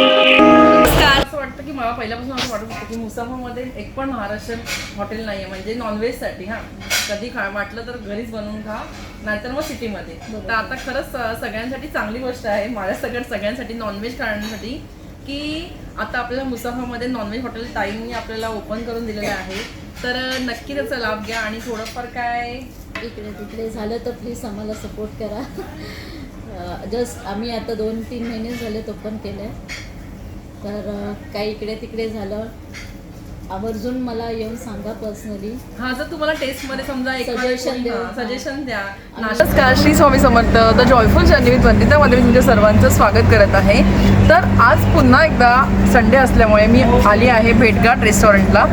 असं वाटतं की मला पहिल्यापासून असं वाटत होतं की मुसाफामध्ये एक पण महाराष्ट्रीयन हॉटेल नाही आहे म्हणजे नॉनव्हेजसाठी हां. कधी खा वाटलं तर घरीच बनवून खा नाहीतर मग सिटीमध्ये तर आता खरंच सगळ्यांसाठी चांगली गोष्ट आहे. माझ्या सगळ्या सगळ्यांसाठी नॉनव्हेज करण्यासाठी की आता आपल्याला मुसाफामध्ये नॉनव्हेज हॉटेल टाईमनी आपल्याला ओपन करून दिलेलं आहे. तर नक्की त्याचा लाभ घ्या आणि थोडंफार काय? इकडे तिकडे झालं तर प्लीज आम्हाला सपोर्ट करा. जस्ट आम्ही आता दोन तीन महिने झाले ओपन केलं आहे तर काही इकडे तिकडे झालं. आवर्जून मला येऊन सांगा पर्सनली हा जर तुम्हाला टेस्टमध्ये समजा Suggestion द्या. सजेशन द्या. नमस्कार Shri Swami Samarth the joyful journey with वंदितामध्ये मी तुमच्या सर्वांचं स्वागत करत आहे. तर आज पुन्हा एकदा संडे असल्यामुळे मी आली आहे भेटघाट रेस्टॉरंटला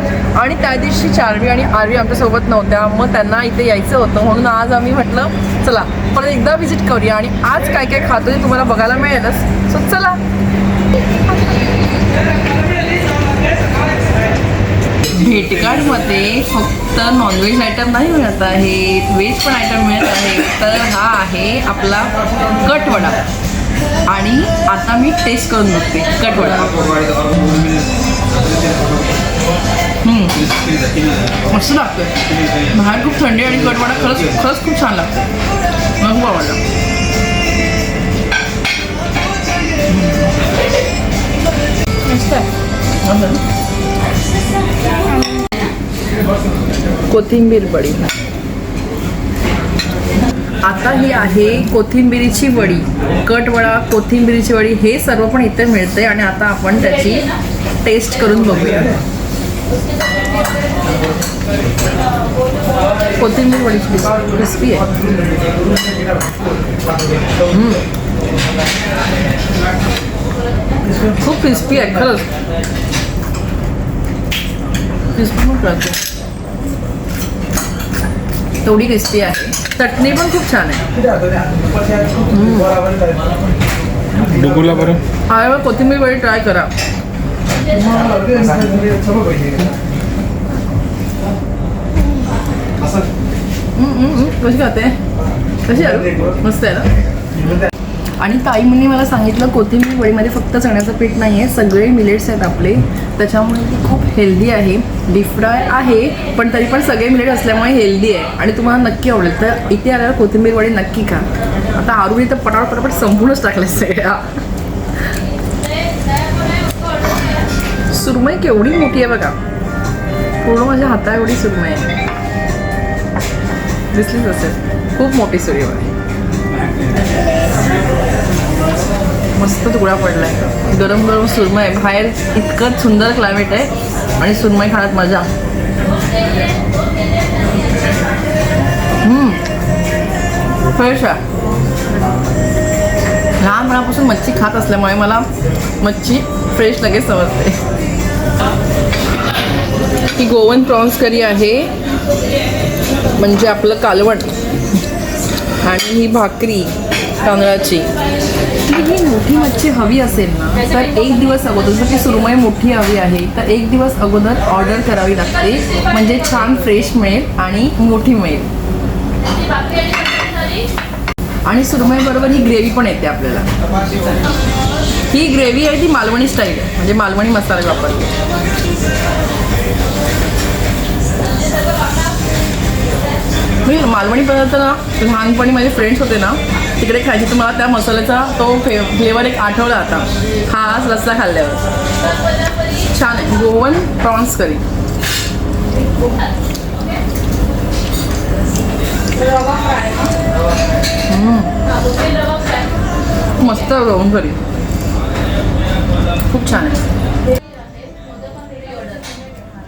आणि त्या दिवशी चारवी आणि आरवी आमच्यासोबत नव्हत्या मग त्यांना इथे यायचं होतं. म्हणून आज आम्ही म्हटलं चला परत एकदा व्हिजिट करूया. आणि आज काय काय खातो ते तुम्हाला बघायला मिळेलच. सो चला. मध्ये फक्त नॉनव्हेज आयटम नाही मिळत आहेत व्हेज पण आयटम मिळत आहे. तर हा आहे आपला कटवडा. आणि आता मी टेस्ट करून बघते. कटवडा. मस्त लागतं बाहेर खूप थंडी आणि कटवडा खरंच खरंच खूप छान लागतो मला खूप आवडला. मस्त आहे. कोथिंबीर वडी आता ही आहे कोथिंबिरीची वडी. कटवडा कोथिंबिरीची वडी हे सर्व पण इथे मिळते आणि आता आपण त्याची टेस्ट करून बघूया. कोथिंबीर वडी क्रिस्पी आहे. खूप क्रिस्पी आहे खरंच. तेवढी क्रिस्पी आहे. चटणी पण खूप छान आहे. डुगुला बरं. हा कोथिंबीर वडी ट्राय करा. कशी खाते? कशी मस्त आहे ना? आणि ताईंनी मला सांगितलं कोथिंबीर वडीमध्ये फक्त चण्याचं पीठ नाही आहे सगळे मिलेट्स आहेत आपले. त्याच्यामुळे ती खूप हेल्दी आहे. डीप फ्राय आहे पण तरी पण सगळे मिलेट असल्यामुळे हेल्दी आहे. आणि तुम्हाला नक्की आवडेल. तर इथे आल्यावर कोथिंबीर वडी नक्की खा. आता आरुणी तर पटापट पटापट संपूर्णच टाकले सगळ्या. सुरमई केवढी मोठी आहे बघा. पूर्ण माझ्या हाता एवढी सुरमई आहे. दिसलीच असेल खूप मोठी सुरमई आहे मस्त तुकडा पडलाय. गरम गरम सुरमई. आहे बाहेर इतकं सुंदर क्लायमेट आहे आणि सुरमई खाण्यात मजा. फ्रेश आहे. लहानपणापासून मच्छी खात असल्यामुळे मला मच्छी फ्रेश लगेच समजते. ही गोवन प्रॉन्स करी आहे. म्हणजे आपलं कालवण. आणि ही भाकरी तांदळाची. ही ही मोठी मच्छी हवी असेल ना तर एक दिवस अगोदर जसं की सुरमई मोठी हवी आहे तर एक दिवस अगोदर ऑर्डर करावी लागते. म्हणजे छान फ्रेश मिळेल आणि मोठी मिळेल. आणि सुरमई बरोबर ही ग्रेव्ही पण येते आपल्याला. ही ग्रेव्ही आहे ती मालवणी स्टाईल आहे. म्हणजे मालवणी मसाला वापरते मी मालवणी पदार्थ ना लहानपणी माझे फ्रेंड्स होते ना तिकडे खायची. तर मला त्या मसाल्याचा तो फे फ्लेवर एक आठवला आता. हा आज रस्सा खाल्ल्यावर. छान आहे. Goan prawns curry. मस्त गोवन करी. खूप छान आहे.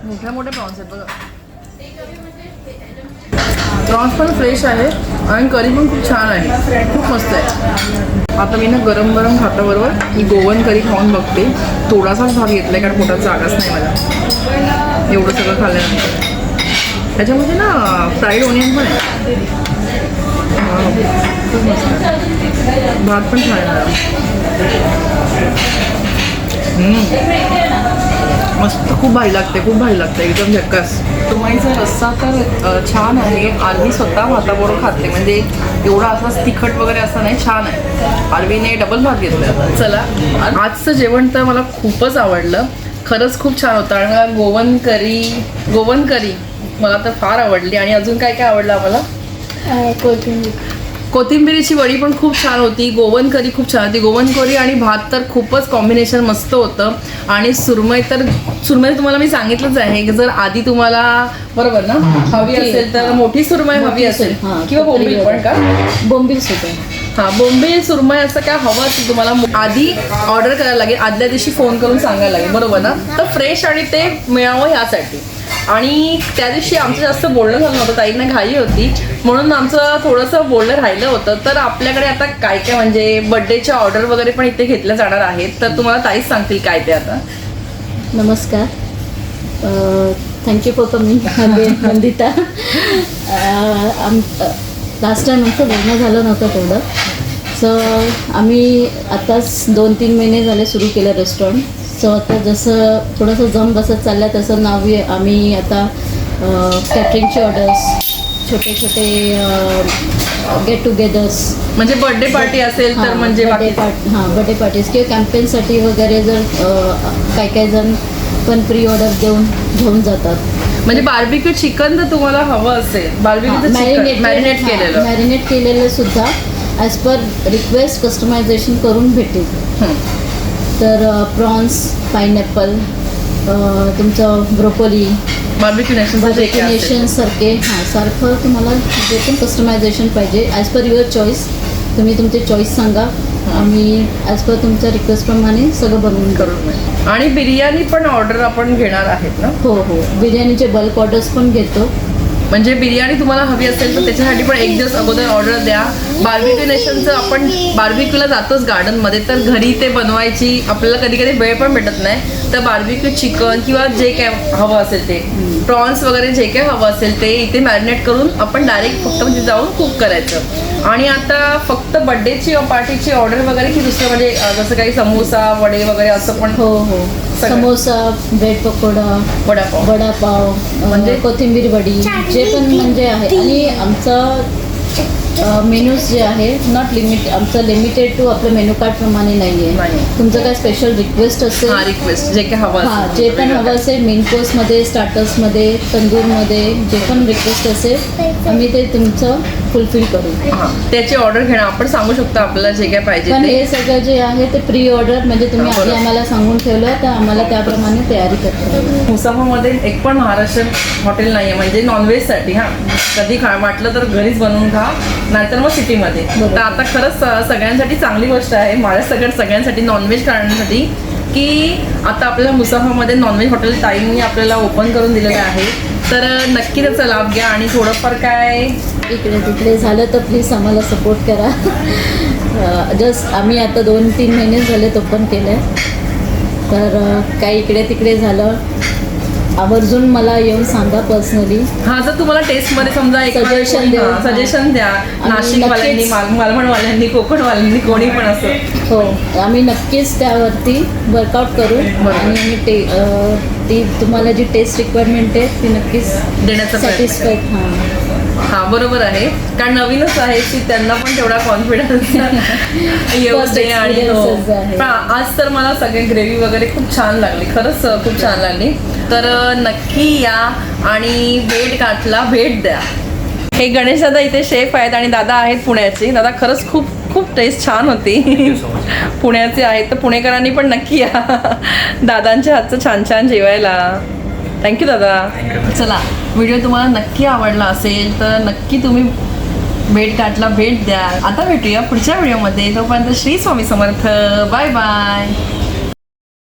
मोठ्या मोठ्या प्रॉन्स आहेत बघा. प्रॉन्स पण फ्रेश आहे आणि करी पण खूप छान आहे. खूप मस्त आहे. आता मी ना गरम गरम भाताबरोबर मी गोवन करी खाऊन बघते. थोडासाच भाग घेतला आहे कारण पोटात जागाच नाही मला. एवढं सगळं खाल्ल्यानंतर. त्याच्यामध्ये ना फ्राईड ओनियन पण आहे. खूप मस्त भात पण छान आहे मस्त खूप भारी लागते खूप भारी लागते एकदम झक्कास. सुरमईचा रस्सा तर छान आहे. आरवी स्वतः भाताबरोबर खाते. म्हणजे एवढा असाच तिखट वगैरे असं नाही छान आहे. आरवीने डबल भात घेतला. चला आजचं जेवण तर मला खूपच आवडलं. खरंच खूप छान होतं. आणि मला गोवन करी गोवन करी मला तर फार आवडली. आणि अजून काय काय आवडलं आम्हाला? कोथिंबीर. कोथिंबिरीची वडी पण खूप छान होती गोवन करी खूप छान होती. गोवन करी आणि भात तर खूपच कॉम्बिनेशन मस्त होतं. आणि सुरमई तर सुरमई तुम्हाला मी सांगितलंच आहे की जर आधी तुम्हाला बरोबर ना? हवी असेल तर. मोठी सुरमई हवी असेल. किंवा बोंबील पण का? बोंबील सुद्धा. हा बोंबे सुरमई असं काय हवं असेल तुम्हाला आधी ऑर्डर करायला लागेल आदल्या दिवशी फोन करून सांगायला लागेल बरोबर ना? तर फ्रेश आणि ते मिळावं ह्यासाठी आणि त्या दिवशी आमचं जास्त बोलणं झालं नव्हतं ताईंना घाई होती. म्हणून आमचं थोडंसं बोलणं राहिलं होतं. तर आपल्याकडे आता काय काय म्हणजे बड्डेच्या ऑर्डर वगैरे पण इथे घेतल्या जाणार आहेत. तर तुम्हाला ताईच सांगतील काय ते आता. नमस्कार. थँक्यू फॉर कमिंग नंदिता आम लास्ट टाईम आमचं लग्न झालं नव्हतं तेवढं. सो आम्ही आत्ताच दोन तीन महिने झाले सुरू केलं रेस्टॉरंट सो आता जसं थोडंसं जम बसत चाललं तसं नाव आम्ही आता कॅटरिंगचे ऑर्डर्स छोटे छोटे गेट टुगेदर्स म्हणजे बर्थडे पार्टी असेल तर म्हणजे बर्थडे पार्टी हां बर्थडे पार्टीज किंवा कॅम्पेनसाठी वगैरे जर काही काही जण पण प्री ऑर्डर देऊन घेऊन जातात. म्हणजे बार्बिक्यू चिकन जर तुम्हाला हवं असेल. बार्बिक्यूचं चिकन मॅरिनेट केलेलं. मॅरिनेट केलेलं सुद्धा ॲज पर रिक्वेस्ट कस्टमायझेशन करून भेटेल. हं. तर प्रॉन्स पायनॅपल तुमचं ब्रोकोली सारखे हां सारखं तुम्हाला जे पण कस्टमायझेशन पाहिजे ॲज पर युअर चॉईस तुम्ही तुमचे चॉईस सांगा. आम्ही ॲज पर तुमच्या रिक्वेस्टप्रमाणे सगळं बनवून करू. आणि बिर्याणी पण ऑर्डर आपण घेणार आहेत ना? हो हो. बिर्याणीचे बल्क ऑर्डर्स पण घेतो. म्हणजे बिर्याणी तुम्हाला हवी असेल तर त्याच्यासाठी पण एक दिवस अगोदर ऑर्डर द्या. बार्बिक्यू नेशनचं आपण बार्बिक्यूला जातोच गार्डनमध्ये तर घरी ते बनवायची आपल्याला कधी कधी वेळ पण भेटत नाही. तर बार्बिक्यू चिकन किंवा जे काय हवं असेल ते. प्रॉन्स वगैरे जे काय हवं असेल ते इथे मॅरिनेट करून आपण डायरेक्ट फक्त म्हणजे जाऊन कुक करायचं. आणि आता फक्त बड्डेची पार्टीची ऑर्डर वगैरे की दुसरं म्हणजे जसं काही समोसा वडे वगैरे असं पण हो हो. समोसा ब्रेड पकोडा वडापाव. वडापाव म्हणजे? कोथिंबीर वडी जे पण म्हणजे आहे. आणि आमचं मेनूज जे आहे नॉट लिमिट आमचं लिमिटेड टू आपलं मेनू कार्ड प्रमाणे नाही. आहे तुमचं काय स्पेशल रिक्वेस्ट असेल? हा रिक्वेस्ट जे काय हवं हां असेल. जे पण हवं असेल मेन कोर्समध्ये स्टार्टर्समध्ये तंदूरमध्ये जे पण रिक्वेस्ट असेल आम्ही ते तुमचं फुलफिल करू. हा त्याची ऑर्डर घेणं आपण सांगू शकतो आपल्याला जे काय पाहिजे पण हे सगळं जे आहे ते प्री ऑर्डर म्हणजे तुम्ही आधी. आम्हाला सांगून ठेवलं तर आम्हाला त्याप्रमाणे तयारी करता. मुसाफामध्ये एक पण महाराष्ट्रीयन हॉटेल नाही आहे म्हणजे नॉनव्हेजसाठी हां. कधी खा वाटलं तर घरीच बनवून खा नाहीतर मग सिटीमध्ये. तर आता खरंच सगळ्यांसाठी चांगली गोष्ट आहे माझ्या सगळ्या सगळ्यांसाठी नॉनव्हेज करण्यासाठी की आता आपल्या मुसाफामध्ये नॉनव्हेज हॉटेल ताईंनी आपल्याला ओपन करून दिलेलं आहे. तर नक्की त्याचा लाभ घ्या आणि थोडंफार काय इकडे तिकडे झालं तर प्लीज आम्हाला सपोर्ट करा. जस्ट आम्ही आता दोन तीन महिने झाले ओपन केलं आहे तर काही इकडे तिकडे झालं. आवर्जून मला येऊन सांगा पर्सनली हा जर तुम्हाला टेस्टमध्ये समजा Suggestion द्या. सजेशन द्या. नाशिकवाल्यांनी मालवणवाल्यांनी कोकणवाल्यांनी कोणी पण असं. हो आम्ही नक्कीच त्यावरती वर्कआउट करू. आणि आम्ही ते ती तुम्हाला जी टेस्ट रिक्वायरमेंट आहे ती नक्कीच देण्याचा प्रयत्न सॅटिस्फाईड हां. हा बरोबर आहे. कारण नवीनच आहे की त्यांना पण तेवढा कॉन्फिडन्स येऊ First दे आणि हो. experiences आहे. पण आज तर मला सगळे ग्रेव्ही वगैरे खूप छान लागली. खरंच अं, खूप छान लागली. तर अं, नक्की या आणि भेट गाठला भेट द्या. हे गणेश दादा इथे शेफ आहेत आणि दादा आहेत पुण्याचे. दादा खरंच खूप खूप टेस्ट छान होती. पुण्याचे आहेत तर पुणेकरांनी पण नक्की या. दादांच्या हातचं छान छान जेवायला. थँक्यू दादा. चला व्हिडिओ तुम्हाला नक्की आवडला असेल तर नक्की तुम्ही भेट गाठला भेट द्या. आता भेटूया पुढच्या व्हिडिओमध्ये. तोपर्यंत श्री स्वामी समर्थ. Bye bye